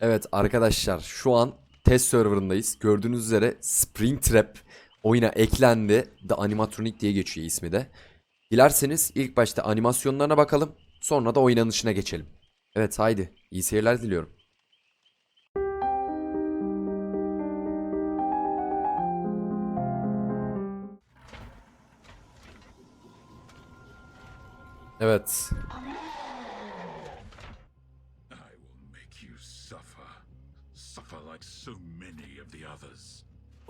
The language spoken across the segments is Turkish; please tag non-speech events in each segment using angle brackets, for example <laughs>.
Evet arkadaşlar şu an test serverındayız. Gördüğünüz üzere Springtrap oyuna eklendi. The Animatronic diye geçiyor ismi de. Dilerseniz ilk başta animasyonlarına bakalım. Sonra da oynanışına geçelim. Evet haydi iyi seyirler diliyorum. Evet.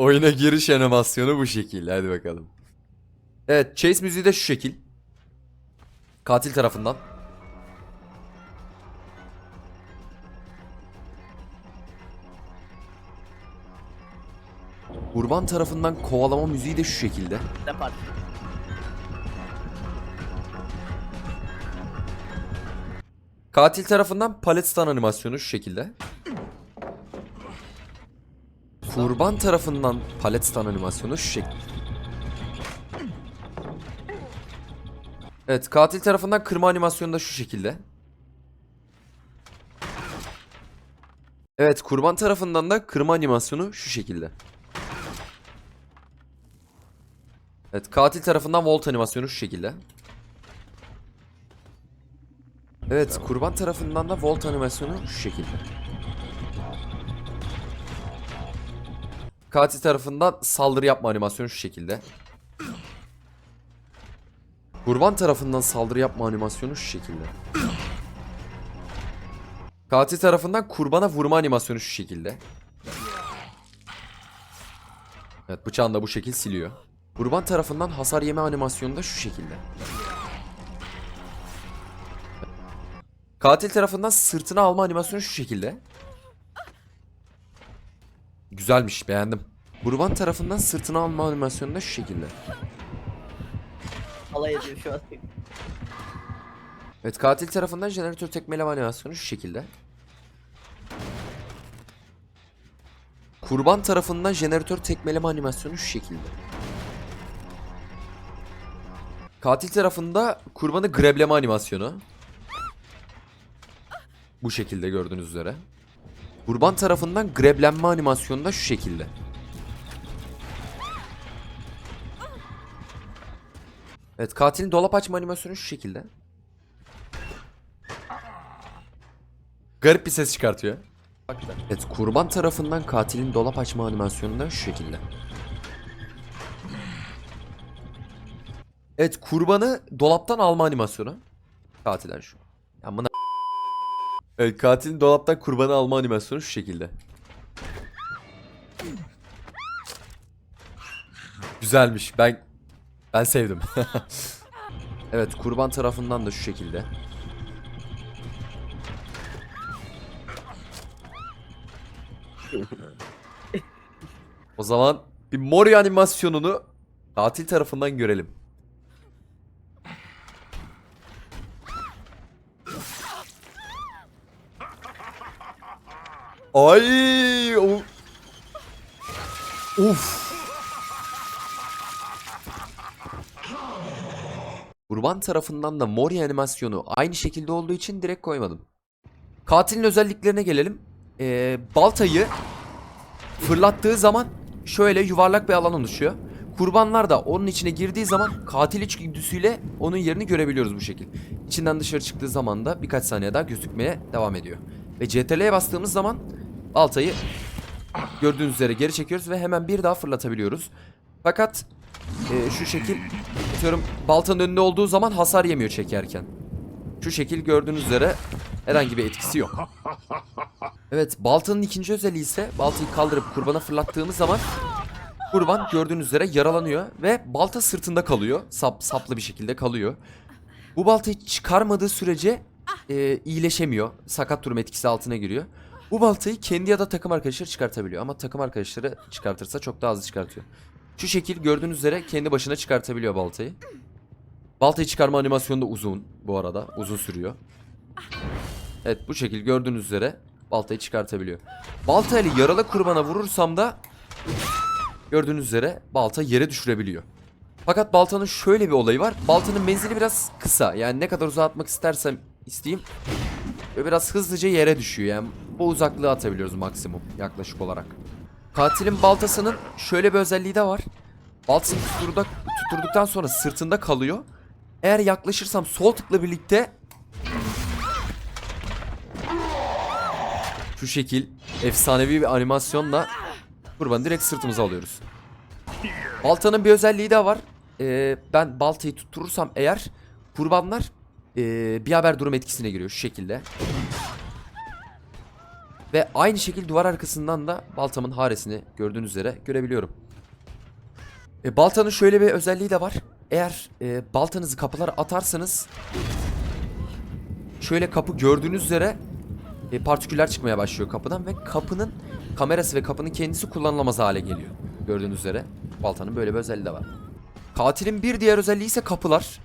Oyuna giriş animasyonu bu şekil. Hadi bakalım. Evet, chase müziği de şu şekil. Katil tarafından. Kurban tarafından kovalama müziği de şu şekilde. Katil tarafından palet stun animasyonu şu şekilde. Kurban tarafından palet stun animasyonu şu şekilde. Evet katil tarafından kırma animasyonu da şu şekilde. Evet kurban tarafından da kırma animasyonu şu şekilde. Evet katil tarafından volt animasyonu şu şekilde. Evet kurban tarafından da volt animasyonu şu şekilde. Katil tarafından saldırı yapma animasyonu şu şekilde. Kurban tarafından saldırı yapma animasyonu şu şekilde. Katil tarafından kurbana vurma animasyonu şu şekilde. Evet bıçağını da bu şekil siliyor. Kurban tarafından hasar yeme animasyonu da şu şekilde. Katil tarafından sırtına alma animasyonu şu şekilde. Güzelmiş beğendim. Kurban tarafından sırtına alma animasyonu da şu şekilde. Alay ediyor şu an. Evet katil tarafından jeneratör tekmeleme animasyonu şu şekilde. Kurban tarafından jeneratör tekmeleme animasyonu şu şekilde. Katil tarafında kurbanı grebleme animasyonu. Bu şekilde gördüğünüz üzere. Kurban tarafından greblenme animasyonu da şu şekilde. Evet katilin dolap açma animasyonu şu şekilde. Garip bir ses çıkartıyor. Evet kurban tarafından katilin dolap açma animasyonu da şu şekilde. Evet kurbanı dolaptan alma animasyonu. Katilen şu. Ya buna... Evet katilin dolaptan kurbanı alma animasyonu şu şekilde. Güzelmiş. Ben ben sevdim. <laughs> evet kurban tarafından da şu şekilde. O zaman bir Mori animasyonunu katil tarafından görelim. Ay! o- Uf! Kurban tarafından da Mori animasyonu aynı şekilde olduğu için direkt koymadım. Katilin özelliklerine gelelim. Ee, baltayı fırlattığı zaman şöyle yuvarlak bir alan oluşuyor. Kurbanlar da onun içine girdiği zaman katil içgüdüsüyle onun yerini görebiliyoruz bu şekil. İçinden dışarı çıktığı zaman da birkaç saniye daha gözükmeye devam ediyor. Ve CTRL'ye bastığımız zaman baltayı gördüğünüz üzere geri çekiyoruz ve hemen bir daha fırlatabiliyoruz. Fakat e, şu şekil atıyorum baltanın önünde olduğu zaman hasar yemiyor çekerken. Şu şekil gördüğünüz üzere herhangi bir etkisi yok. Evet baltanın ikinci özelliği ise baltayı kaldırıp kurbana fırlattığımız zaman kurban gördüğünüz üzere yaralanıyor ve balta sırtında kalıyor. Sap, saplı bir şekilde kalıyor. Bu baltayı çıkarmadığı sürece e, iyileşemiyor. Sakat durum etkisi altına giriyor. Bu baltayı kendi ya da takım arkadaşları çıkartabiliyor. Ama takım arkadaşları çıkartırsa çok daha hızlı çıkartıyor. Şu şekil gördüğünüz üzere kendi başına çıkartabiliyor baltayı. Baltayı çıkarma animasyonu da uzun bu arada. Uzun sürüyor. Evet bu şekil gördüğünüz üzere baltayı çıkartabiliyor. Baltayla yaralı kurbana vurursam da gördüğünüz üzere balta yere düşürebiliyor. Fakat baltanın şöyle bir olayı var. Baltanın menzili biraz kısa. Yani ne kadar uzatmak istersem isteyeyim Ve biraz hızlıca yere düşüyor yani. Bu uzaklığı atabiliyoruz maksimum yaklaşık olarak. Katilin baltasının şöyle bir özelliği de var. Baltasını tuturduk, tuturduktan sonra sırtında kalıyor. Eğer yaklaşırsam sol tıkla birlikte şu şekil efsanevi bir animasyonla kurbanı direkt sırtımıza alıyoruz. Baltanın bir özelliği de var. Ee, ben baltayı tutturursam eğer kurbanlar ee, bir haber durum etkisine giriyor şu şekilde. Ve aynı şekilde duvar arkasından da baltamın haresini gördüğünüz üzere görebiliyorum. E, baltanın şöyle bir özelliği de var. Eğer e, baltanızı kapılara atarsanız şöyle kapı gördüğünüz üzere e, partiküller çıkmaya başlıyor kapıdan ve kapının kamerası ve kapının kendisi kullanılamaz hale geliyor. Gördüğünüz üzere baltanın böyle bir özelliği de var. Katilin bir diğer özelliği ise kapılar.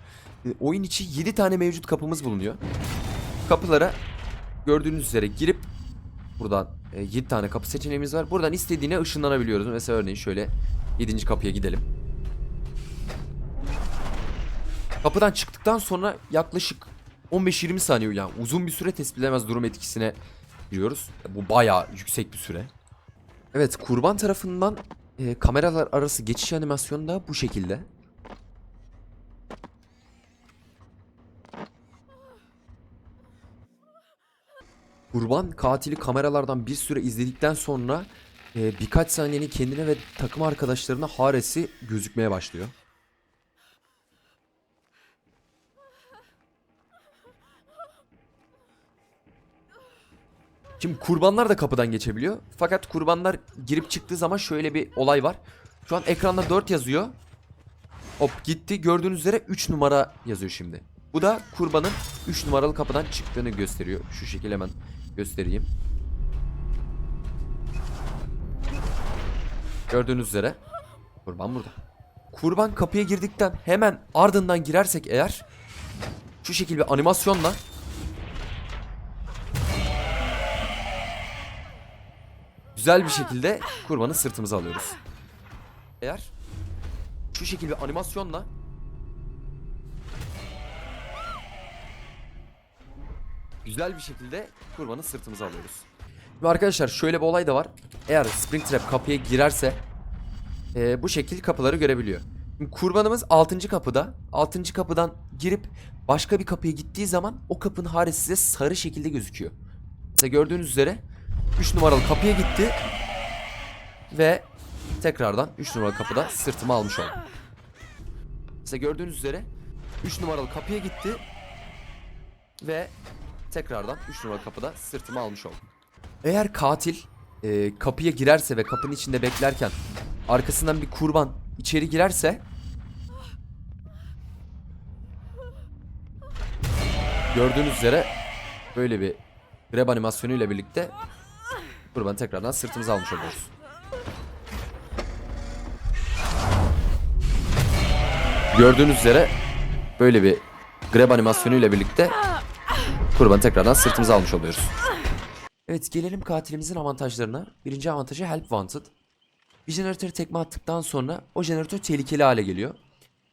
E, oyun içi 7 tane mevcut kapımız bulunuyor. Kapılara gördüğünüz üzere girip buradan e, 7 tane kapı seçeneğimiz var. Buradan istediğine ışınlanabiliyoruz. Mesela örneğin şöyle 7. kapıya gidelim. Kapıdan çıktıktan sonra yaklaşık 15-20 saniye yani uzun bir süre tespit edilemez durum etkisine giriyoruz. Bu bayağı yüksek bir süre. Evet kurban tarafından e, kameralar arası geçiş animasyonu da bu şekilde. Kurban katili kameralardan bir süre izledikten sonra e, birkaç saniyenin kendine ve takım arkadaşlarına haresi gözükmeye başlıyor. Şimdi kurbanlar da kapıdan geçebiliyor. Fakat kurbanlar girip çıktığı zaman şöyle bir olay var. Şu an ekranda 4 yazıyor. Hop gitti. Gördüğünüz üzere 3 numara yazıyor şimdi. Bu da kurbanın 3 numaralı kapıdan çıktığını gösteriyor. Şu şekilde hemen göstereyim. Gördüğünüz üzere kurban burada. Kurban kapıya girdikten hemen ardından girersek eğer şu şekilde bir animasyonla güzel bir şekilde kurbanı sırtımıza alıyoruz. Eğer şu şekilde bir animasyonla güzel bir şekilde kurbanı sırtımıza alıyoruz. Şimdi arkadaşlar şöyle bir olay da var. Eğer Springtrap kapıya girerse e, bu şekil kapıları görebiliyor. Şimdi kurbanımız 6. kapıda. 6. kapıdan girip başka bir kapıya gittiği zaman o kapının haresi size sarı şekilde gözüküyor. Mesela gördüğünüz üzere 3 numaralı kapıya gitti. Ve tekrardan 3 numaralı kapıda sırtımı almış oldum. Mesela gördüğünüz üzere 3 numaralı kapıya gitti. Ve tekrardan 3 numaralı kapıda sırtımı almış oldum. Eğer katil e, kapıya girerse ve kapının içinde beklerken arkasından bir kurban içeri girerse gördüğünüz üzere böyle bir grab animasyonu ile birlikte kurbanı tekrardan sırtımıza almış oluyoruz. Gördüğünüz üzere böyle bir grab animasyonu ile birlikte kurbanı tekrardan sırtımıza almış oluyoruz. Evet gelelim katilimizin avantajlarına. Birinci avantajı Help Wanted. Bir jeneratöre tekme attıktan sonra o jeneratör tehlikeli hale geliyor.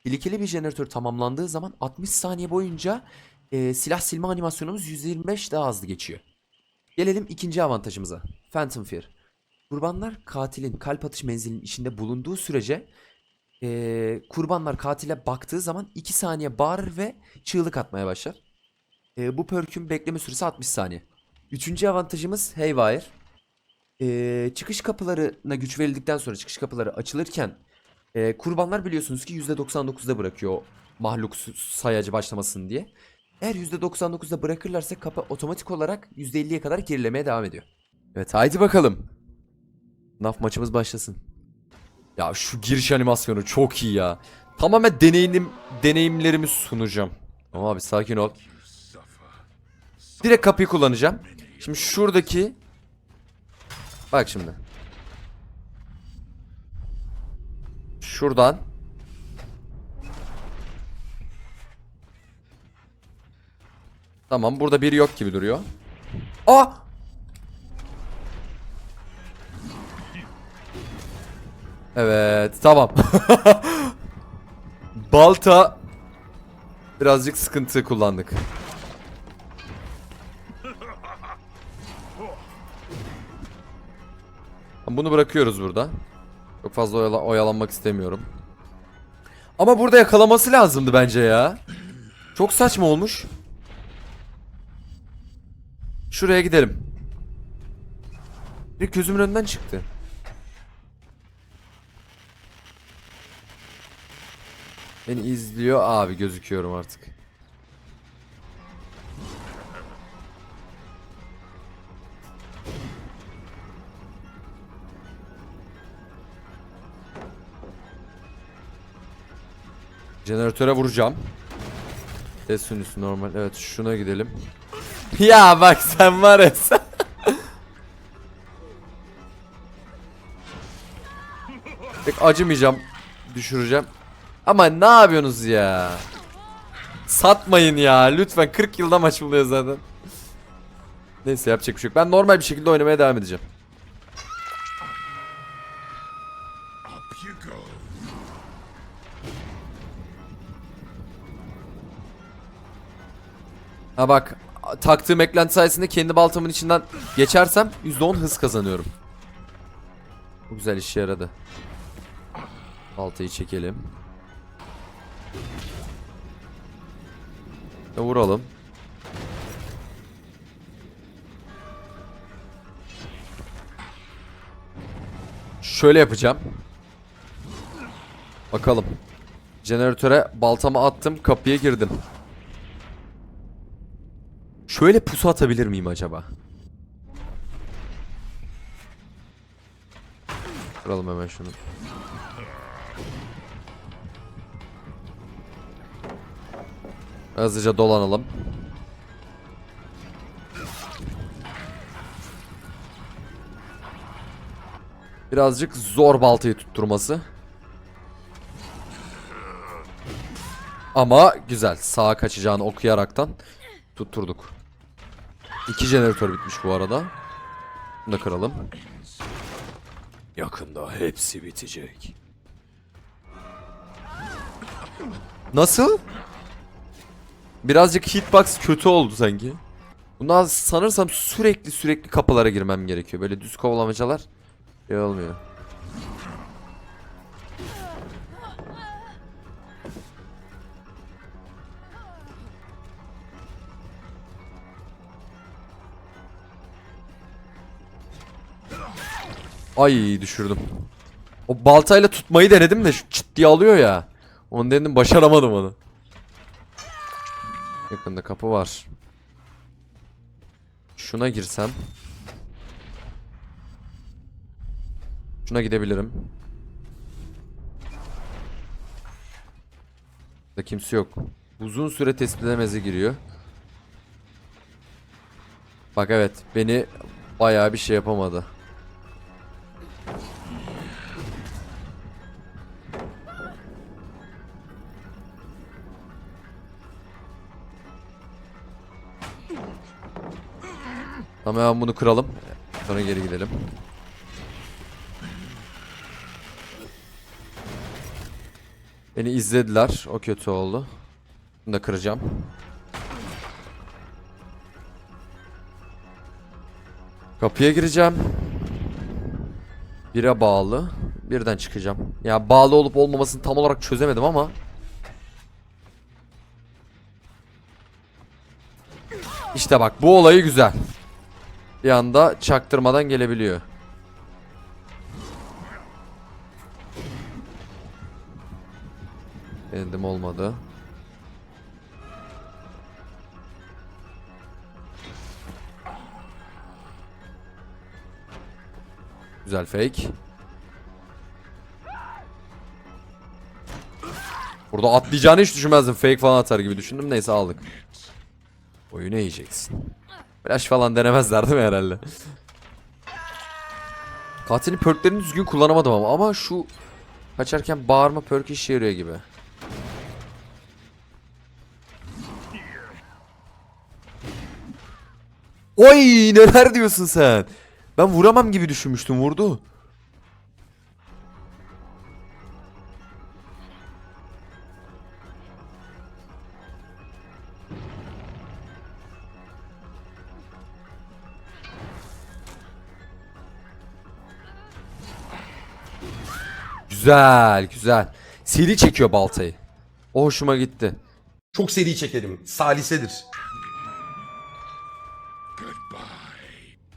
Tehlikeli bir jeneratör tamamlandığı zaman 60 saniye boyunca e, silah silme animasyonumuz %25 daha hızlı geçiyor. Gelelim ikinci avantajımıza. Phantom Fear. Kurbanlar katilin kalp atış menzilinin içinde bulunduğu sürece e, kurbanlar katile baktığı zaman 2 saniye bağırır ve çığlık atmaya başlar. E, bu perkün bekleme süresi 60 saniye. Üçüncü avantajımız Haywire. Ee, çıkış kapılarına güç verildikten sonra çıkış kapıları açılırken e, kurbanlar biliyorsunuz ki %99'da bırakıyor mahluk sayacı başlamasın diye. Eğer %99'da bırakırlarsa kapı otomatik olarak %50'ye kadar gerilemeye devam ediyor. Evet haydi bakalım. Naf maçımız başlasın. Ya şu giriş animasyonu çok iyi ya. Tamamen deneyim, deneyimlerimi sunacağım. Ama abi sakin ol. Direkt kapıyı kullanacağım. Şimdi şuradaki Bak şimdi. Şuradan Tamam burada biri yok gibi duruyor. Aa! Evet tamam. <laughs> Balta birazcık sıkıntı kullandık. Bunu bırakıyoruz burada. Çok fazla oyala- oyalanmak istemiyorum. Ama burada yakalaması lazımdı bence ya. Çok saçma olmuş. Şuraya gidelim. Bir gözümün önünden çıktı. Beni izliyor abi gözüküyorum artık. Jeneratöre vuracağım. Test sünüsü normal. Evet şuna gidelim. <laughs> ya bak sen var ya sen. <laughs> Pek acımayacağım. Düşüreceğim. Ama ne yapıyorsunuz ya? Satmayın ya. Lütfen 40 yılda maç buluyor zaten. <laughs> Neyse yapacak bir şey yok. Ben normal bir şekilde oynamaya devam edeceğim. Ha bak taktığım eklenti sayesinde kendi baltamın içinden geçersem %10 hız kazanıyorum. Bu güzel işe yaradı. Baltayı çekelim. Ve vuralım. Şöyle yapacağım. Bakalım. Jeneratöre baltamı attım, kapıya girdim. Şöyle pusu atabilir miyim acaba? Kuralım hemen şunu. Hızlıca dolanalım. Birazcık zor baltayı tutturması. Ama güzel. Sağa kaçacağını okuyaraktan tutturduk. İki jeneratör bitmiş bu arada. Bunu da kıralım. Yakında hepsi bitecek. Nasıl? Birazcık hitbox kötü oldu sanki. Bundan sanırsam sürekli sürekli kapılara girmem gerekiyor. Böyle düz kovalamacalar şey olmuyor. Ay düşürdüm. O baltayla tutmayı denedim de şu çıt diye alıyor ya. Onu denedim başaramadım onu. Yakında kapı var. Şuna girsem. Şuna gidebilirim. Da kimse yok. Uzun süre tespit edemeze giriyor. Bak evet beni bayağı bir şey yapamadı. Hemen bunu kıralım. Sonra geri gidelim. Beni izlediler. O kötü oldu. Bunu da kıracağım. Kapıya gireceğim. Bire bağlı. Birden çıkacağım. Ya bağlı olup olmamasını tam olarak çözemedim ama. İşte bak bu olayı güzel. Bir anda çaktırmadan gelebiliyor. Denedim olmadı. Güzel fake. Burada atlayacağını hiç düşünmezdim. Fake falan atar gibi düşündüm. Neyse aldık. Oyunu yiyeceksin. Flash falan denemezler değil mi herhalde? Katilin perklerini düzgün kullanamadım ama ama şu kaçarken bağırma perk işe yarıyor gibi. Oy neler diyorsun sen? Ben vuramam gibi düşünmüştüm vurdu. Güzel güzel. Seri çekiyor baltayı. O hoşuma gitti. Çok seri çekelim. Salisedir. Goodbye.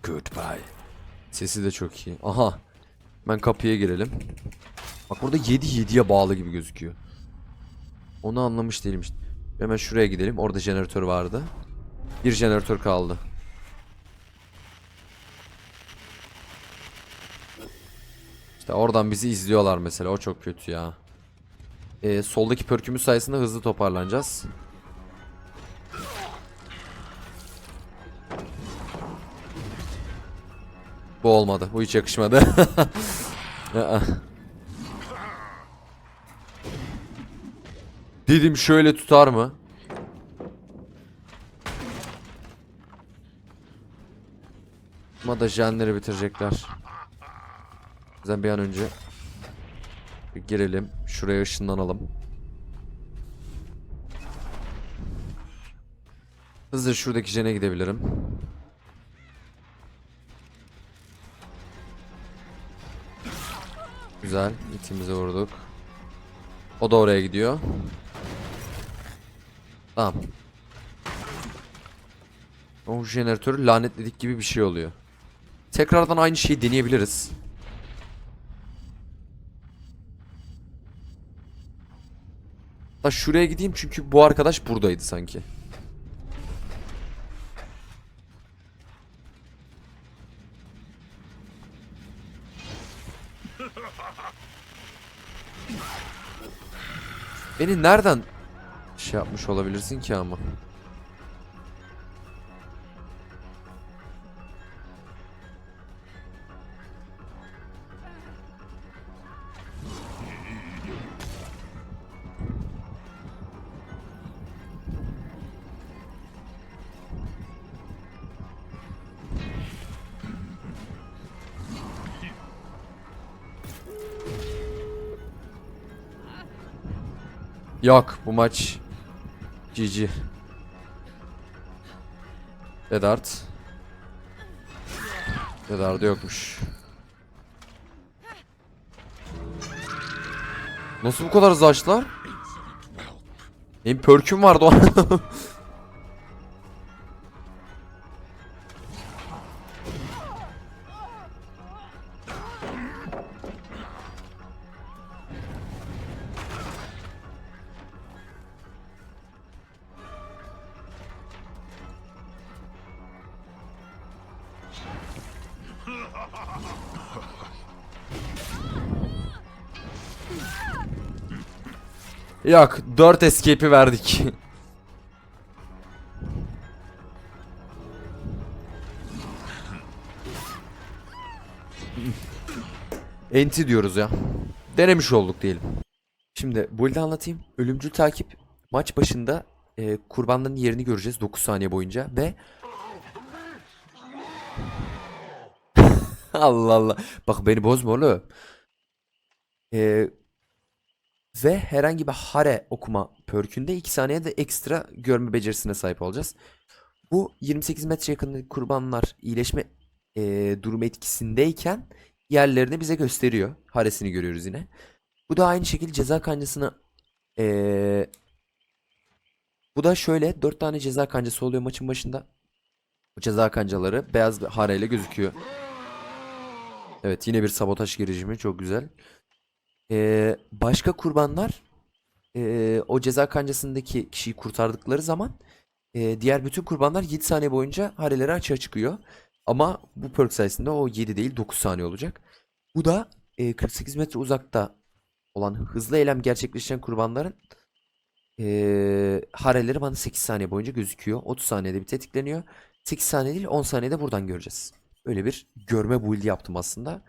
Goodbye. Sesi de çok iyi. Aha. Ben kapıya girelim. Bak burada 7 7'ye bağlı gibi gözüküyor. Onu anlamış değilim işte. Hemen şuraya gidelim. Orada jeneratör vardı. Bir jeneratör kaldı. İşte oradan bizi izliyorlar mesela. O çok kötü ya. Ee, soldaki pörkümüz sayesinde hızlı toparlanacağız. Bu olmadı. Bu hiç yakışmadı. <laughs> Dedim şöyle tutar mı? Ama da jenleri bitirecekler. Bizden bir an önce bir girelim. Şuraya ışınlanalım. Hızlıca şuradaki jene gidebilirim. Güzel. itimize vurduk. O da oraya gidiyor. Tamam. O jeneratörü lanetledik gibi bir şey oluyor. Tekrardan aynı şeyi deneyebiliriz. Da şuraya gideyim çünkü bu arkadaş buradaydı sanki. Beni nereden şey yapmış olabilirsin ki ama? Yok bu maç GG. Dedart. Dedart'ı yokmuş. Nasıl bu kadar hızlı açtılar? Benim perküm vardı o <laughs> Yok 4 escape'i verdik. <laughs> Enti diyoruz ya. Denemiş olduk diyelim. Şimdi build'i anlatayım. Ölümcül takip maç başında e, kurbanların yerini göreceğiz 9 saniye boyunca ve <laughs> Allah Allah. Bak beni bozma oğlum. Ee, ve herhangi bir hare okuma perkünde 2 saniyede ekstra görme becerisine sahip olacağız. Bu 28 metre yakındaki kurbanlar iyileşme eee durum etkisindeyken yerlerini bize gösteriyor. Haresini görüyoruz yine. Bu da aynı şekilde ceza kancasını eee, bu da şöyle 4 tane ceza kancası oluyor maçın başında. Bu ceza kancaları beyaz bir hareyle gözüküyor. Evet yine bir sabotaj girişimi çok güzel. Ee, başka kurbanlar ee, o ceza kancasındaki kişiyi kurtardıkları zaman ee, diğer bütün kurbanlar 7 saniye boyunca hareleri açığa çıkıyor. Ama bu perk sayesinde o 7 değil 9 saniye olacak. Bu da ee, 48 metre uzakta olan hızlı eylem gerçekleşen kurbanların ee, hareleri bana 8 saniye boyunca gözüküyor. 30 saniyede bir tetikleniyor. 8 saniye değil 10 saniyede buradan göreceğiz. Öyle bir görme build yaptım aslında.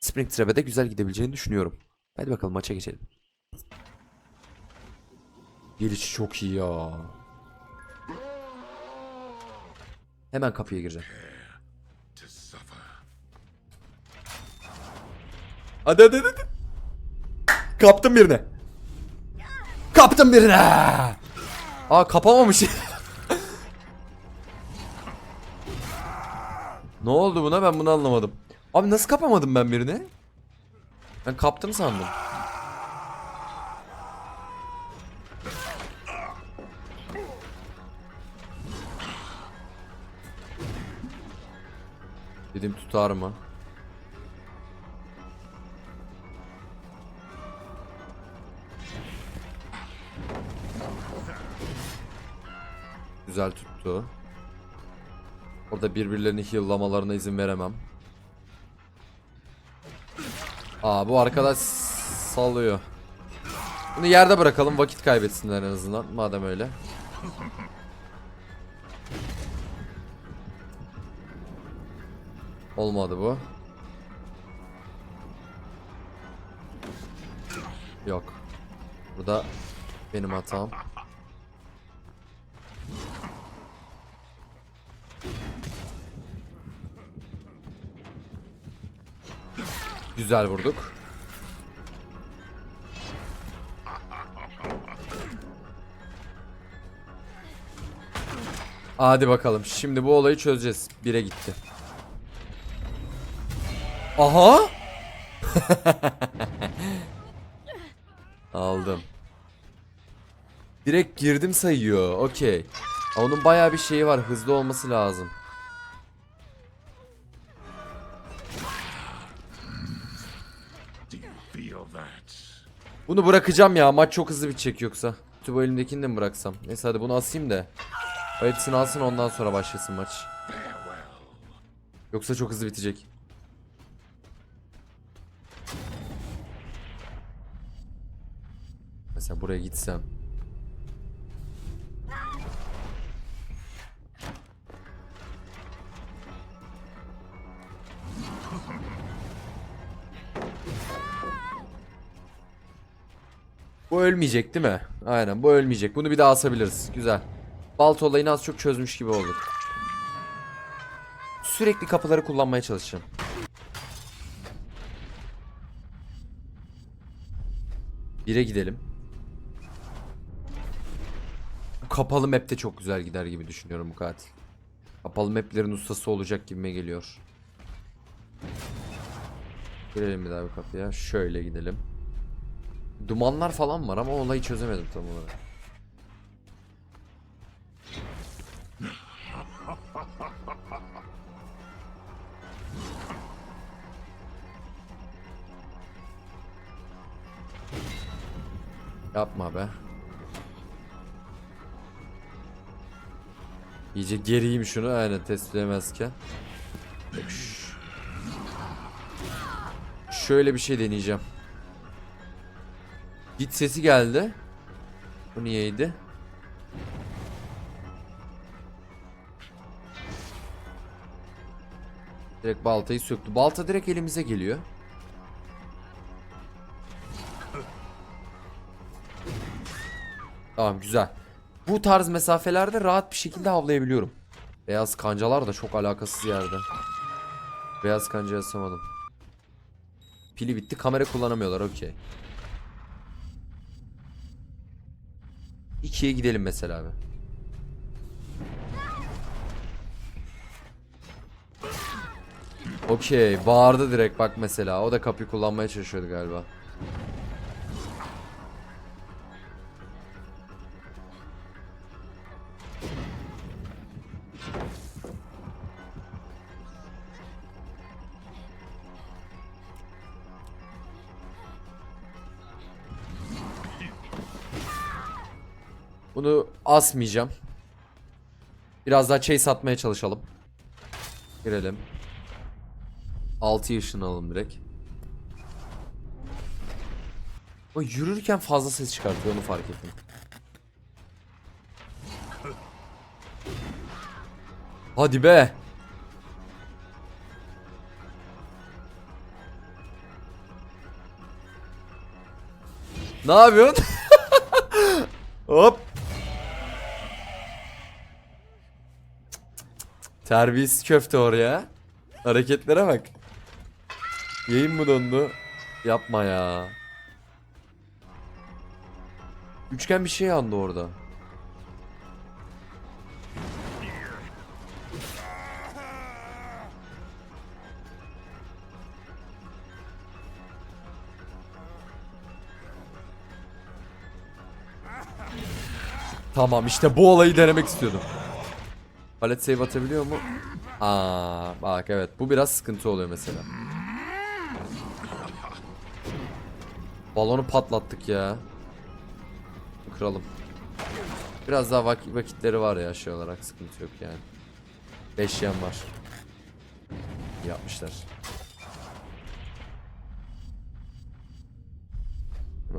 Springtrap'e de güzel gidebileceğini düşünüyorum. Hadi bakalım maça geçelim. Gelişi çok iyi ya. Hemen kapıya gireceğim. Hadi hadi hadi. Kaptım birine. Kaptım birine. Aa kapamamış. <laughs> ne oldu buna ben bunu anlamadım. Abi nasıl kapamadım ben birini? Ben kaptım sandım. Dedim tutar mı? Güzel tuttu. Orada birbirlerini heal'lamalarına izin veremem. Aa bu arkadaş sallıyor. Bunu yerde bırakalım vakit kaybetsinler en azından madem öyle. Olmadı bu. Yok. Bu da benim hatam. Güzel vurduk. Hadi bakalım. Şimdi bu olayı çözeceğiz. Bire gitti. Aha! <laughs> Aldım. Direkt girdim sayıyor. Okey. Onun bayağı bir şeyi var. Hızlı olması lazım. Bunu bırakacağım ya. Maç çok hızlı bitecek yoksa. Tüm bu elimdekini de mi bıraksam? Neyse hadi bunu asayım da. O hepsini alsın ondan sonra başlasın maç. Yoksa çok hızlı bitecek. Mesela buraya gitsem. Bu ölmeyecek değil mi? Aynen bu ölmeyecek. Bunu bir daha asabiliriz. Güzel. Balta olayını az çok çözmüş gibi olduk. Sürekli kapıları kullanmaya çalışacağım. Bire gidelim. Kapalı map'te çok güzel gider gibi düşünüyorum bu katil. Kapalı map'lerin ustası olacak gibime geliyor. Girelim bir daha bu kapıya. Şöyle gidelim. Dumanlar falan var ama olayı çözemedim tam olarak. Yapma be. İyice geriyim şunu aynen. Ş- Şöyle bir şey deneyeceğim. Git sesi geldi. Bu niyeydi? Direkt baltayı söktü. Balta direkt elimize geliyor. Tamam güzel. Bu tarz mesafelerde rahat bir şekilde avlayabiliyorum. Beyaz kancalar da çok alakasız yerde. Beyaz kanca yasamadım. Pili bitti kamera kullanamıyorlar okey. İkiye gidelim mesela abi. Okey bağırdı direkt bak mesela o da kapıyı kullanmaya çalışıyordu galiba. Bunu asmayacağım. Biraz daha chase atmaya çalışalım. Girelim. 6 yaşını alalım direkt. O yürürken fazla ses çıkartıyor onu fark ettim. Hadi be. Ne yapıyorsun? <laughs> Hop. Terbiyesiz köfte oraya. Hareketlere bak. Yayın mı dondu? Yapma ya. Üçgen bir şey yandı orada. Tamam işte bu olayı denemek istiyordum. Palet save atabiliyor mu? Aa bak evet bu biraz sıkıntı oluyor mesela. Balonu patlattık ya. Kıralım. Biraz daha vak- vakitleri var ya şey olarak sıkıntı yok yani. 5 yan var. Yapmışlar.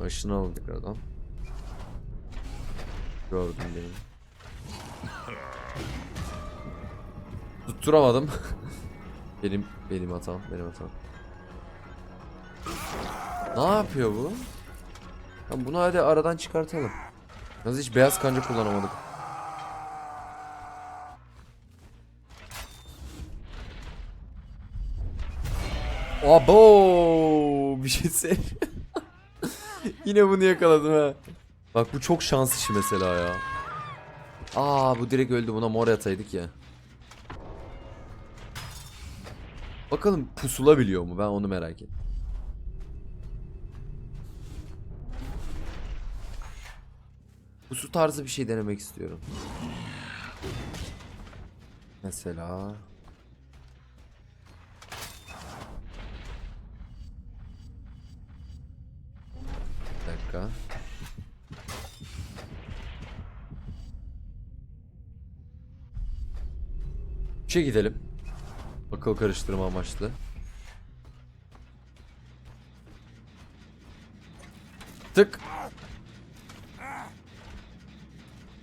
Işını alalım tekrardan. Gördüm benim. Tutturamadım. <laughs> benim benim hatam, benim hatam. Ne yapıyor bu? Ya bunu hadi aradan çıkartalım. Yalnız hiç beyaz kanca kullanamadık. Abo <laughs> bir şey. <laughs> Yine bunu yakaladım ha. Bak bu çok şans işi mesela ya. Aa bu direkt öldü buna mor ataydık ya. Bakalım pusula biliyor mu ben onu merak ettim. Pusu tarzı bir şey denemek istiyorum. Mesela Bir dakika. Üçe gidelim. Akıl karıştırma amaçlı. Tık.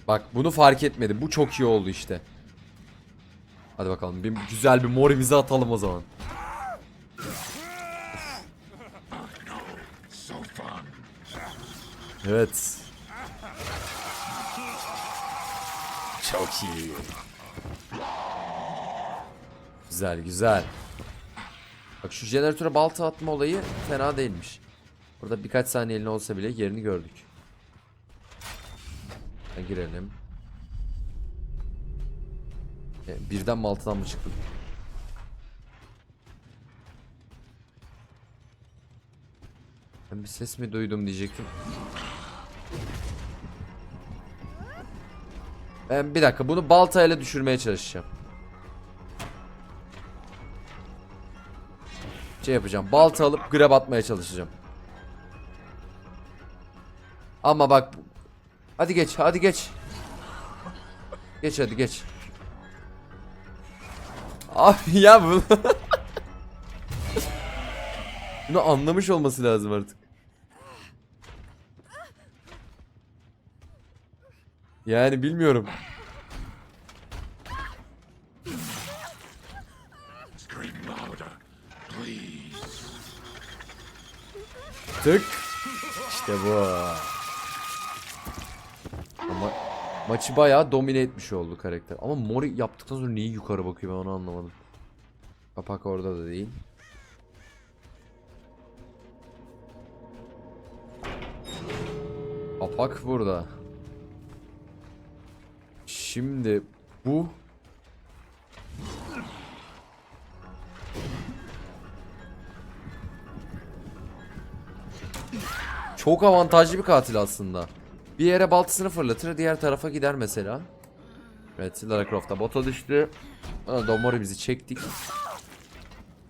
Bak bunu fark etmedim. Bu çok iyi oldu işte. Hadi bakalım. Bir, güzel bir morimizi atalım o zaman. Evet. Çok iyi. Güzel güzel. Bak şu jeneratöre balta atma olayı fena değilmiş. Burada birkaç saniyeliğine olsa bile yerini gördük. Ha, girelim. E, birden mi altıdan mı çıktım? Ben bir ses mi duydum diyecektim. Ben bir dakika bunu baltayla düşürmeye çalışacağım. Şey yapacağım. Balta alıp grab atmaya çalışacağım. Ama bak. Hadi geç, hadi geç. Geç hadi geç. Abi <laughs> ya bu. <laughs> Bunu anlamış olması lazım artık. Yani bilmiyorum. Tık. İşte bu. Ama maçı bayağı domine etmiş oldu karakter. Ama Mori yaptıktan sonra niye yukarı bakıyor ben onu anlamadım. Kapak orada da değil. Kapak burada. Şimdi bu Çok avantajlı bir katil aslında. Bir yere baltasını fırlatır, diğer tarafa gider mesela. Evet, Lara Croft da bota düştü. Domori bizi çektik.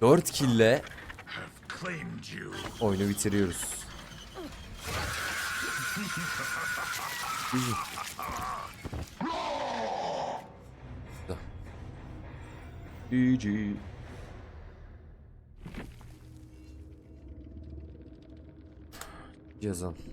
4 kille oyunu bitiriyoruz. GG. Da. GG. Yazalım.